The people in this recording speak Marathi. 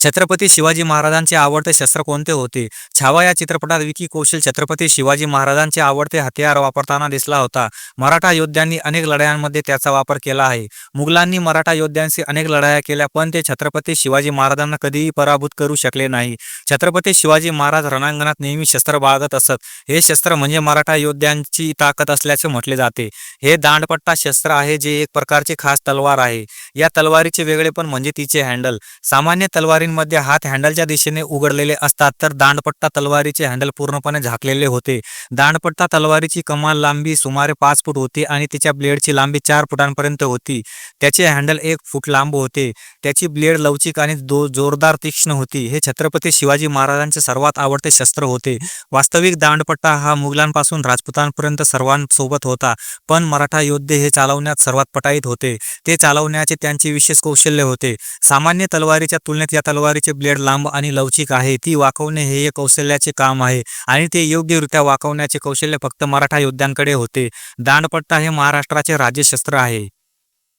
छत्रपती शिवाजी महाराजांचे आवडते शस्त्र कोणते होते? छावा या चित्रपटात विकी कौशल छत्रपती शिवाजी महाराजांचे आवडते हत्यार वापरताना दिसला होता. मराठा योद्ध्यांनी अनेक लढायांमध्ये त्याचा वापर केला आहे. मुघलांनी मराठा योद्ध्यांशी अनेक लढाया केल्या पण ते छत्रपती शिवाजी महाराजांना कधीही पराभूत करू शकले नाही. छत्रपती शिवाजी महाराज रणांगणात नेहमी शस्त्र बाळगत असत. हे शस्त्र म्हणजे मराठा योद्ध्यांची ताकद असल्याचे म्हटले जाते. हे दांडपट्टा शस्त्र आहे जे एक प्रकारचे खास तलवार आहे. या तलवारीचे वेगळेपण म्हणजे तिचे हँडल. सामान्य तलवारी तलवारींमध्ये हात हँडलच्या दिशेने उघडलेले असतात तर दांडपट्टा तलवारीचे हँडल पूर्णपणे झाकलेले होते. दांडपट्टा तलवारीची कमाल लांबी सुमारे पाच फूट होती आणि तिच्या ब्लेडची लांबी चार फुटांपर्यंत होती. त्याचे हँडल एक फूट लांब होते. त्याची ब्लेड लवचिक आणि जोरदार तीक्ष्ण होती. हे छत्रपती शिवाजी महाराजांचे सर्वात आवडते शस्त्र होते. वास्तविक दांडपट्टा हा मुघलांपासून राजपुतांपर्यंत सर्वांसोबत होता पण मराठा योद्धे हे चालवण्यात सर्वात पटाईत होते. ते चालवण्याचे त्यांचे विशेष कौशल्य होते. सामान्य तलवारीच्या तुलनेत या तलवारीचे ब्लेड लांब आणि लवचिक आहे. ती वाकवणे हे एक कौशल्याचे काम आहे आणि ते योग्यरित्या वाकवण्याचे कौशल्य फक्त मराठा योद्ध्यांकडे होते. दांडपट्टा हे महाराष्ट्राचे राज्यशस्त्र आहे.